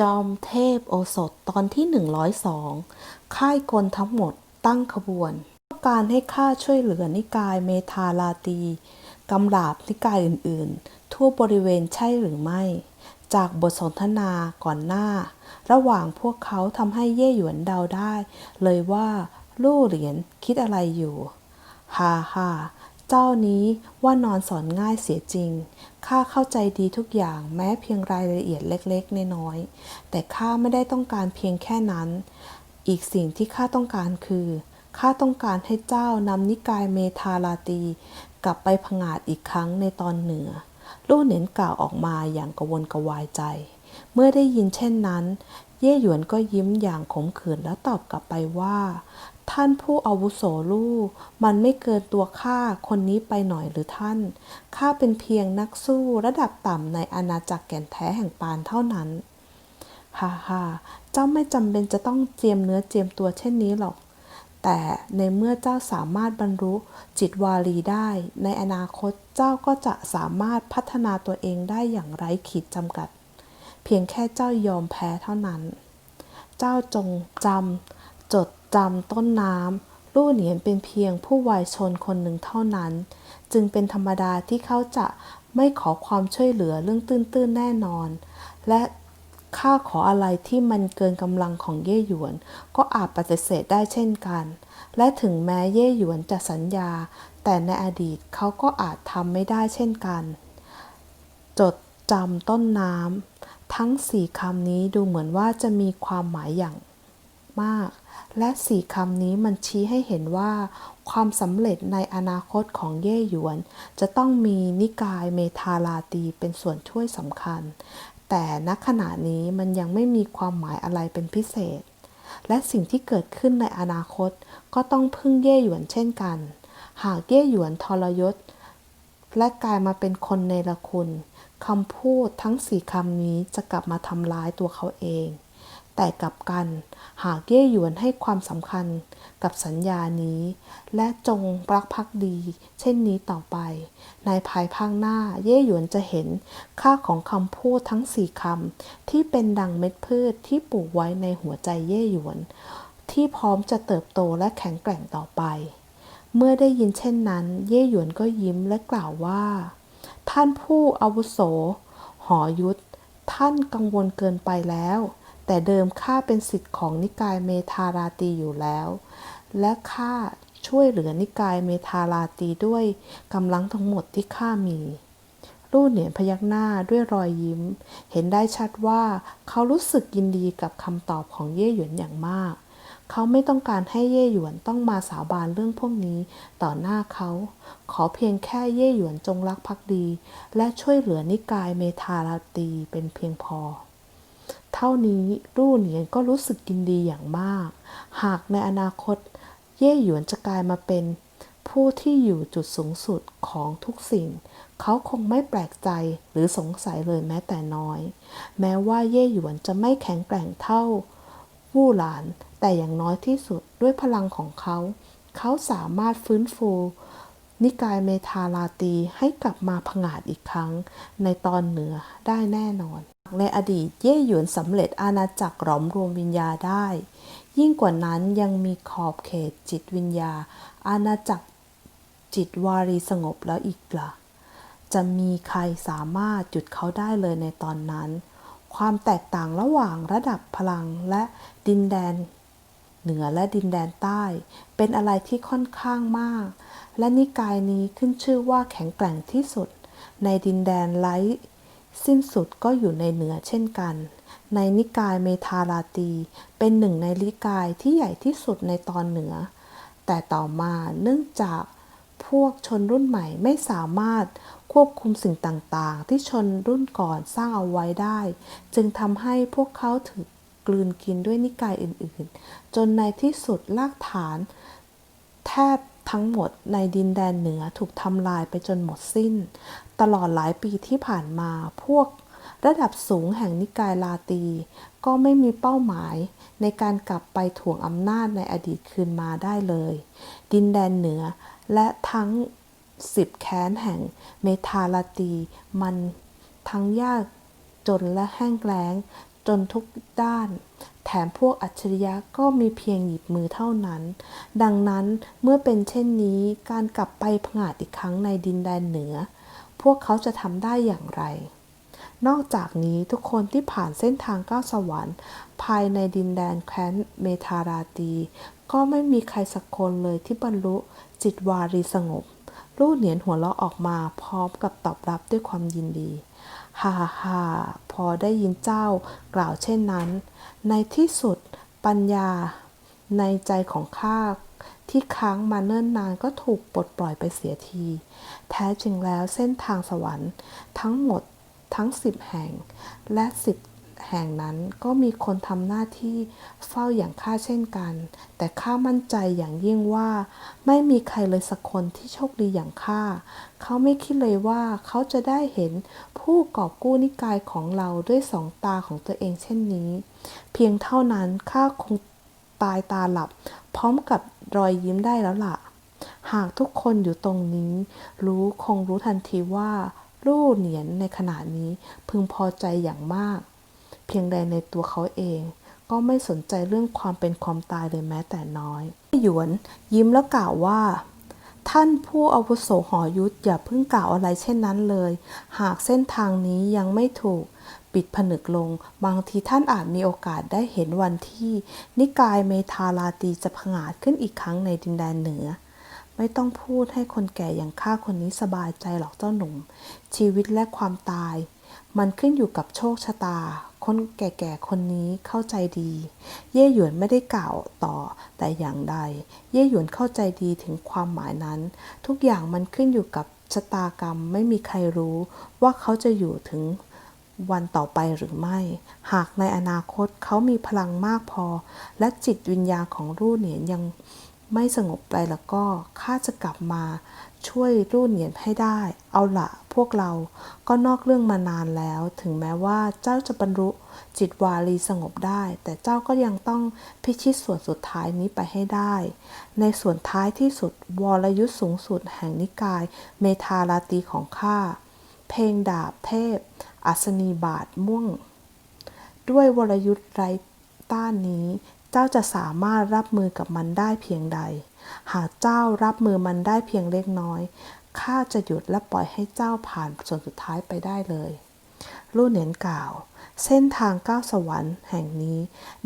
จอมเทพโอสถตอนที่ 102 ค่ายกลทั้งหมดตั้งขบวน ต้องการให้ข้าช่วยเหลือนิกายเมทาลาตีกำราบนิกายอื่นๆ ทั่วบริเวณใช่หรือไม่ จากบทสนทนาก่อนหน้า ระหว่างพวกเขาทำให้เย่หยวนเดาได้ เลยว่า ลู่เหรียญคิดอะไรอยู่ ฮ่าฮ่า เจ้านี้ว่านอนสอนง่ายเสียจริง ข้าเข้าใจดีทุกอย่างแม้เพียงรายละเอียดเล็กๆ น้อยๆ แต่ข้าไม่ได้ต้องการเพียงแค่นั้น อีกสิ่งที่ข้าต้องการคือข้าต้องการให้เจ้านำนิกายเมทาลาตี กลับไปผงาดอีกครั้งในตอนเหนือ ลู่เหนินกล่าวออกมาอย่างกระวนกระวายใจ เมื่อได้ยินเช่นนั้น เย่หยวนก็ยิ้มอย่างขมขื่นแล้วตอบกลับไปว่า ท่านผู้อาวุโสลูก มันไม่เกินตัวข้าคนนี้ไปหน่อยหรือท่าน ข้าเป็นเพียงนักสู้ระดับต่ำในอาณาจักรแก่นแท้แห่งปานเท่านั้น ฮ่าฮ่าเจ้าไม่จำเป็นจะต้องเจียมเนื้อเจียมตัวเช่นนี้หรอก แต่ในเมื่อเจ้าสามารถบรรลุจิตวารีได้ ในอนาคตเจ้าก็จะสามารถพัฒนาตัวเองได้อย่างไร้ขีดจำกัด เพียงแค่เจ้ายอมแพ้เท่านั้น เจ้าจงจำจด จำต้นน้ำลู่เหนียนเป็นเพียงผู้วายชนคนหนึ่งเท่านั้น จึงเป็นธรรมดาที่เขาจะไม่ขอความช่วยเหลือเรื่องตื้นๆแน่นอน และข้าขออะไรที่มันเกินกำลังของเย่หยวน ก็อาจปฏิเสธได้เช่นกัน และถึงแม้เย่หยวนจะสัญญา แต่ในอดีตเขาก็อาจทำไม่ได้เช่นกัน จดจำต้นน้ำทั้งสี่คำนี้ดูเหมือนว่าจะมีความหมายอย่างมาก และสี่คำนี้มันชี้ให้เห็นว่า ความสำเร็จในอนาคตของเย่หยวน จะต้องมีนิกายเมทาลาตีเป็นส่วนช่วยสำคัญ แต่ณขณะนี้มันยังไม่มีความหมายอะไรเป็นพิเศษ และสิ่งที่เกิดขึ้นในอนาคตก็ต้องพึ่งเย่หยวนเช่นกัน หากเย่หยวนทรยศ และกลายมาเป็นคนในละคุณคำพูดทั้งสี่คำนี้จะกลับมาทำร้ายตัวเขาเอง แต่กลับกัน หากเย่หยวนให้ความสำคัญกับสัญญานี้ และจงรักภักดี เช่นนี้ต่อไป ในภายภาคหน้าเย่หยวนจะเห็นค่าของคำพูดทั้งสี่คำที่เป็นดังเม็ดพืชที่ปลูกไว้ในหัวใจเย่หยวน ที่พร้อมจะเติบโตและแข็งแกร่งต่อไป เมื่อได้ยินเช่นนั้น เย่หยวนก็ยิ้มและกล่าวว่า ท่านผู้อาวุโส หอยุทธท่านกังวลเกินไปแล้ว แต่เดิมข้าเป็นสิทธิ์ของนิกายเมทาราตีอยู่แล้ว และข้าช่วยเหลือนิกายเมทาราตีด้วยกำลังทั้งหมดที่ข้ามีลู่เหนียนพยักหน้าด้วยรอยยิ้ม เห็นได้ชัดว่าเขารู้สึกยินดีกับคำตอบของเย่หยวนอย่างมาก เขาไม่ต้องการให้เย่หยวนต้องมาสาบานเรื่องพวกนี้ต่อหน้าเขา ขอเพียงแค่เย่หยวนจงรักภักดี และช่วยเหลือนิกายเมทาราตีเป็นเพียงพอ เท่านี้ลู่เหนียนก็รู้สึกยินดีอย่างมาก หากในอนาคต เย่หยวนจะกลายมาเป็น ผู้ที่อยู่จุดสูงสุดของทุกสิ่ง เขาคงไม่แปลกใจหรือสงสัยเลยแม้แต่น้อย แม้ว่าเย่หยวนจะไม่แข็งแกร่งเท่าวู่หลาน แต่อย่างน้อยที่สุดด้วยพลังของเขา เขาสามารถฟื้นฟู นิกายเมทาลาตีให้กลับมาผงาดอีกครั้ง ในตอนเหนือได้แน่นอน ในอดีตเย่หยวนสำเร็จอาณาจักรหลอมรวมวิญญาได้ ยิ่งกว่านั้นยังมีขอบเขตจิตวิญญา อาณาจักรจิตวารีสงบแล้วอีกละ่ะ จะมีใครสามารถหยุดเขาได้เลยในตอนนั้น ความแตกต่างระหว่างระดับพลังและดินแดน เหนือและดินแดนใต้ เป็นอะไรที่ค่อนข้างมาก และนิกายนี้ขึ้นชื่อว่าแข็งแกร่งที่สุด ในดินแดนไร้ สิ้นสุดก็อยู่ในเหนือเช่นกัน ในนิกายเมทาลาตี เป็นหนึ่งในนิกายที่ใหญ่ที่สุดในตอนเหนือ แต่ต่อมาเนื่องจากพวกชนรุ่นใหม่ไม่สามารถควบคุมสิ่งต่างๆ ที่ชนรุ่นก่อนสร้างเอาไว้ได้ จึงทำให้พวกเขาถูกกลืนกินด้วยนิกายอื่นๆ จนในที่สุดรากฐาน แทบ ทั้งหมดในดินแดนเหนือถูกทำลายไปจนหมดสิ้น ตลอดหลายปีที่ผ่านมาพวกระดับสูงแห่งนิกายลาตี ก็ไม่มีเป้าหมายในการกลับไปถ่วงอำนาจในอดีตคืนมาได้เลย ดินแดนเหนือและทั้งสิบแค้นแห่งเมทาลาตี มันทั้งยากจนและแห้งแล้ง จนทุกด้าน แถมพวกอัจฉริยะก็มีเพียงหยิบมือเท่านั้น ดังนั้นเมื่อเป็นเช่นนี้การกลับไปผงาดอีกครั้งในดินแดนเหนือ พวกเขาจะทำได้อย่างไร นอกจากนี้ทุกคนที่ผ่านเส้นทางก้าวสวรรค์ ภายในดินแดนแคว้นเมทาราตี ก็ไม่มีใครสักคนเลยที่บรรลุจิตวารีสงบลูกเหนียนหัวเราะออกมาพร้อมกับตอบรับด้วยความยินดี ฮ่าฮ่าพอได้ยินเจ้ากล่าวเช่นนั้น ในที่สุดปัญญาในใจของข้าที่ค้างมาเนิ่นนานก็ถูกปลดปล่อยไปเสียที แท้จริงแล้วเส้นทางสวรรค์ ทั้งหมดทั้งสิบแห่ง และสิบ แห่งนั้นก็มีคนทำหน้าที่เฝ้าอย่างข้าเช่นกัน แต่ข้ามั่นใจอย่างยิ่งว่า ไม่มีใครเลยสักคนที่โชคดีอย่างข้า เขาไม่คิดเลยว่าเขาจะได้เห็นผู้กอบกู้นิกายของเราด้วยสองตาของตัวเองเช่นนี้ เพียงเท่านั้นข้าคงตายตาหลับ พร้อมกับรอยยิ้มได้แล้วล่ะ หากทุกคนอยู่ตรงนี้ รู้คงรู้ทันทีว่าลู่เหนียนในขณะนี้พึงพอใจอย่างมาก เพียงใดในตัวเขาเอง ก็ไม่สนใจเรื่องความเป็นความตายเลยแม้แต่น้อยหยวน ยิ้มแล้วกล่าวว่า ท่านผู้อาวุโสหอยุทธอย่าเพิ่งกล่าวอะไรเช่นนั้นเลย หากเส้นทางนี้ยังไม่ถูกปิดผนึกลง บางทีท่านอาจมีโอกาสได้เห็นวันที่ นิกายเมทาลาตีจะผงาดขึ้นอีกครั้งในดินแดนเหนือ ไม่ต้องพูดให้คนแก่อย่างข้าคนนี้สบายใจหรอกเจ้าหนุ่ม ชีวิตและความตาย มันขึ้นอยู่กับโชคชะตา คนแก่ๆ คนนี้เข้าใจดี เย่หยวนไม่ได้กล่าวต่อ แต่อย่างใด เย่หยวนเข้าใจดีถึงความหมายนั้น ทุกอย่างมันขึ้นอยู่กับชะตากรรมไม่มีใครรู้ว่าเขาจะอยู่ถึงวันต่อไปหรือไม่ หากในอนาคตเขามีพลังมากพอ และจิตวิญญาณของรู่เหนียนยังไม่สงบไปแล้วก็ข้าจะกลับมา ช่วยรู่เหนียนให้ได้ เอาละพวกเราก็นอกเรื่องมานานแล้ว ถึงแม้ว่าเจ้าจะบรรลุจิตวารีสงบได้ แต่เจ้าก็ยังต้องพิชิตส่วนสุดท้ายนี้ไปให้ได้ ในส่วนท้ายที่สุด วรยุทธสูงสุดแห่งนิกาย เมทาลาตีของข้า เพลงดาบเทพ อัศนีบาทม่วง ด้วยวรยุทธไร้ต้านนี้ เจ้าจะสามารถรับมือกับมันได้เพียงใด หากเจ้ารับมือมันได้เพียงเล็กน้อย ข้าจะหยุดและปล่อยให้เจ้าผ่านส่วนสุดท้ายไปได้เลยลู่เหนียนกล่าว เส้นทางก้าวสวรรค์แห่งนี้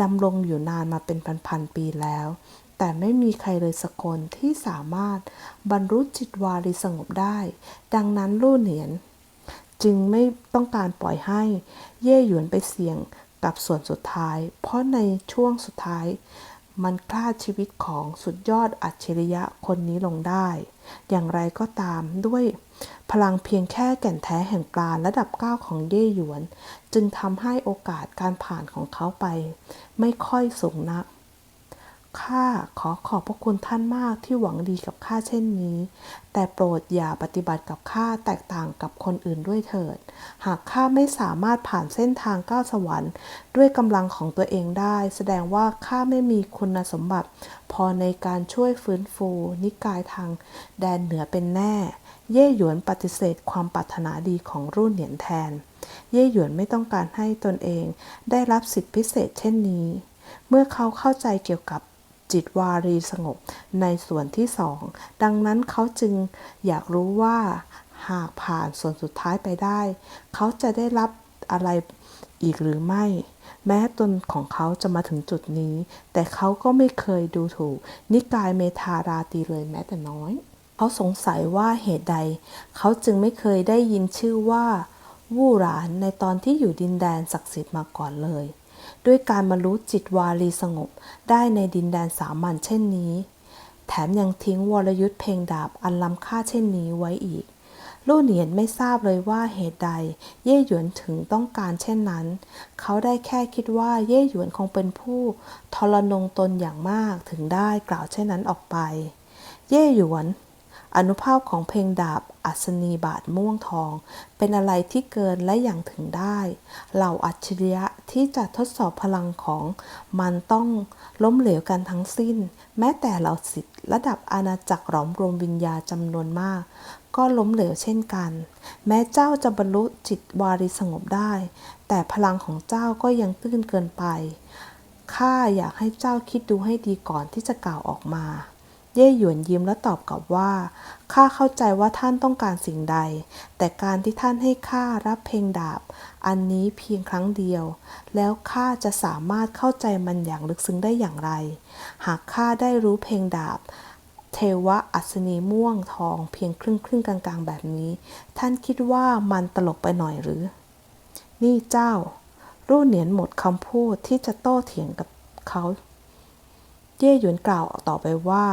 ดำรงอยู่นานมาเป็นพันๆปีแล้ว แต่ไม่มีใครเลยสักคนที่สามารถบรรลุจิตวารีสงบได้ ดังนั้นลู่เหนียน จึงไม่ต้องการปล่อยให้เย่หยวนไปเสี่ยงกับส่วนสุดท้าย เพราะในช่วงสุดท้าย มันคลาดชีวิตของสุดยอดอัจฉริยะคนนี้ลงได้ อย่างไรก็ตามด้วยพลังเพียงแค่แก่นแท้แห่งกลารระดับเก้าของเย่หยวน จึงทำให้โอกาสการผ่านของเขาไป ไม่ค่อยสูงนัก ข้าขอขอบพระคุณท่านมากที่หวังดีกับข้าเช่นนี้ แต่โปรดอย่าปฏิบัติกับข้าแตกต่างกับคนอื่นด้วยเถิด หากข้าไม่สามารถผ่านเส้นทางก้าวสวรรค์ด้วยกำลังของตัวเองได้ แสดงว่าข้าไม่มีคุณสมบัติ พอในการช่วยฟื้นฟู นิกายทาง แดนเหนือเป็นแน่ เย่หยวนปฏิเสธความปรารถนาดีของรุ่นเหนียนแทน เย่หยวนไม่ต้องการให้ตนเอง ได้รับสิทธิพิเศษเช่นนี้ เมื่อเขาเข้าใจเกี่ยวกับ จิตวารีสงบในส่วนที่สองดังนั้นเขาจึงอยากรู้ว่า หากผ่านส่วนสุดท้ายไปได้ เขาจะได้รับอะไรอีกหรือไม่ แม้ตนของเขาจะมาถึงจุดนี้ แต่เขาก็ไม่เคยดูถูก นิกายเมทาราตีเลยแม้แต่น้อย เขาสงสัยว่าเหตุใด เขาจึงไม่เคยได้ยินชื่อว่า วู่หรานในตอนที่อยู่ดินแดนศักดิ์สิทธิ์มาก่อนเลย ด้วยการบรรลุจิตวารีสงบได้ในดินแดนสามัญเช่นนี้ แถมยังทิ้งวรยุทธ์เพลงดาบอันล้ำค่าเช่นนี้ไว้อีกลู่เหนียนไม่ทราบเลยว่าเหตุใด เย่หยวนถึงต้องการเช่นนั้น เขาได้แค่คิดว่าเย่หยวนคงเป็นผู้ทรนงตนอย่างมากถึงได้กล่าวเช่นนั้นออกไป เย่หยวน อนุภาพของเพลงดาบอัศนีบาทม่วงทอง เป็นอะไรที่เกินและอย่างถึงได้ เหล่าอัจฉริยะที่จะทดสอบพลังของมันต้องล้มเหลวกันทั้งสิ้น แม้แต่เหล่าศิษย์ระดับอาณาจักรหลอมรวมวิญญาจำนวนมาก ก็ล้มเหลวเช่นกัน แม้เจ้าจะบรรลุจิตวารีสงบได้ แต่พลังของเจ้าก็ยังตื้นเกินไปข้าอยากให้เจ้าคิดดูให้ดีก่อนที่จะกล่าวออกมา เย่หยวนยิ้มและตอบกลับว่า ข้าเข้าใจว่าท่านต้องการสิ่งใด แต่การที่ท่านให้ข้ารับเพลงดาบ อันนี้เพียงครั้งเดียว แล้วข้าจะสามารถเข้าใจมันอย่างลึกซึ้งได้อย่างไร หากข้าได้รู้เพลงดาบ เทวะอัศนีม่วงทองเพียงครึ่งครึ่งกลางๆ แบบนี้ ท่านคิดว่ามันตลกไปหน่อยหรือ นี่เจ้า รู่เหนียนหมดคำพูดที่จะโต้เถียงกับเขาเย่หยวนกล่าวต่อไปว่า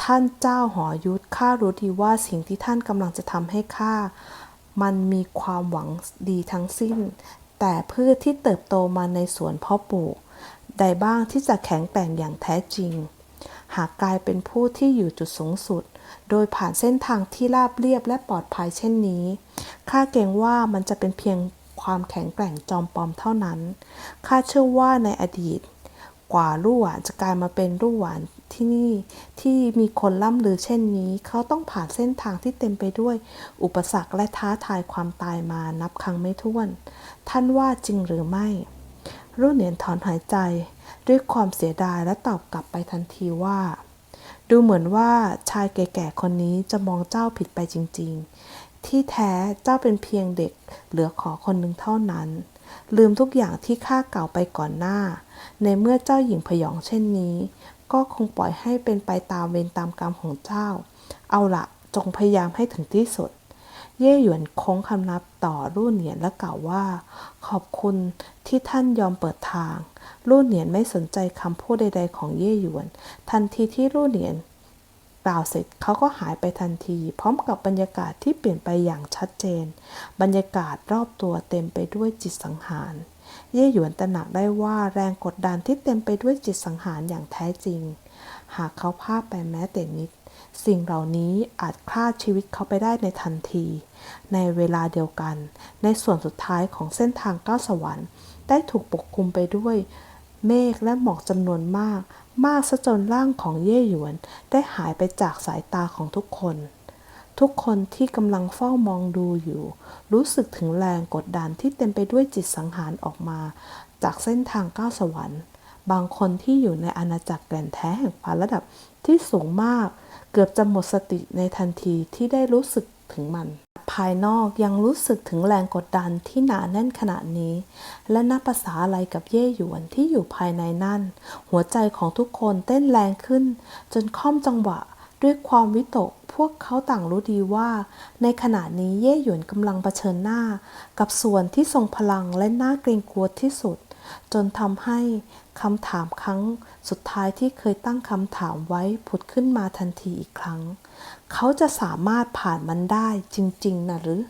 ท่านเจ้าหอยุทธข้ารู้ดีว่าสิ่งที่ท่านกำลังจะทำให้ข้ามันมีความหวังดีทั้งสิ้น แต่พืชที่เติบโตมาในสวนพ่อปลูกใดบ้างที่จะแข็งแกร่งอย่างแท้จริง หากกลายเป็นผู้ที่อยู่จุดสูงสุด โดยผ่านเส้นทางที่ราบเรียบและปลอดภัยเช่นนี้ข้าเกรงว่ามันจะเป็นเพียงความแข็งแกร่งจอมปลอมเท่านั้นข้าเชื่อว่าในอดีต กว่าลู่หวานจะกลายมาเป็นลู่หวาน ที่นี่ที่มีคนล่ำลือเช่นนี้ เขาต้องผ่านเส้นทางที่เต็มไปด้วย อุปสรรคและท้าทายความตายมานับครั้งไม่ถ้วน ท่านว่าจริงหรือไม่รุ่นเหนียนถอนหายใจ ด้วยความเสียดายและตอบกลับไปทันทีว่า ดูเหมือนว่าชายแก่ๆคนนี้จะมองเจ้าผิดไปจริง ๆ ที่แท้เจ้าเป็นเพียงเด็กเหลือขอคนหนึ่งเท่านั้น ลืมทุกอย่างที่ข้าเก่าไปก่อนหน้า ในเมื่อเจ้าหญิงพยองเช่นนี้ ก็คงปล่อยให้เป็นไปตามเวรตามกรรมของเจ้า เอาละจงพยายามให้ถึงที่สุด เย่หยวนโค้งคำนับต่อรุ่นเหนียนและกล่าวว่า ขอบคุณที่ท่านยอมเปิดทาง รุ่นเหนียนไม่สนใจคำพูดใด ๆ ของเย่หยวน ทันทีที่รุ่นเหนียน กล่าวเสร็จเขาก็หายไปทันที พร้อมกับบรรยากาศที่เปลี่ยนไปอย่างชัดเจน บรรยากาศรอบตัวเต็มไปด้วยจิตสังหารเย่หยวนตระหนักได้ว่าแรงกดดันที่เต็มไปด้วยจิตสังหารอย่างแท้จริง หากเขาพลาดไปแม้แต่นิด สิ่งเหล่านี้อาจฆ่าชีวิตเขาไปได้ในทันที ในเวลาเดียวกัน ในส่วนสุดท้ายของเส้นทางก้าวสวรรค์ ได้ถูกปกคลุมไปด้วยเมฆและหมอกจำนวนมาก มากซะจนร่างของเย่หยวนได้หายไปจากสายตาของทุกคน ทุกคนที่กำลังเฝ้ามองดูอยู่ รู้สึกถึงแรงกดดันที่เต็มไปด้วยจิตสังหารออกมา จากเส้นทางก้าวสวรรค์ บางคนที่อยู่ในอาณาจักรแก่นแท้แห่งฟ้าระดับที่สูงมาก เกือบจะหมดสติในทันทีที่ได้รู้สึกถึงมัน ภายนอกยังรู้สึกถึงแรงกดดันที่หนาแน่นขนาดนี้ และนับภาษาอะไรกับเย่หยวนที่อยู่ภายในนั่น หัวใจของทุกคนเต้นแรงขึ้น จนค่อมจังหวะด้วยความวิตก พวกเขาต่างรู้ดีว่า ในขณะนี้เย่หยวนกำลังเผชิญหน้า กับส่วนที่ทรงพลังและน่าเกรงกลัวที่สุด จนทำให้คำถามครั้ง สุดท้ายที่เคยตั้งคำถามไว้ผุดขึ้นมาทันทีอีกครั้ง เขาจะสามารถผ่านมันได้จริง ๆนะหรือ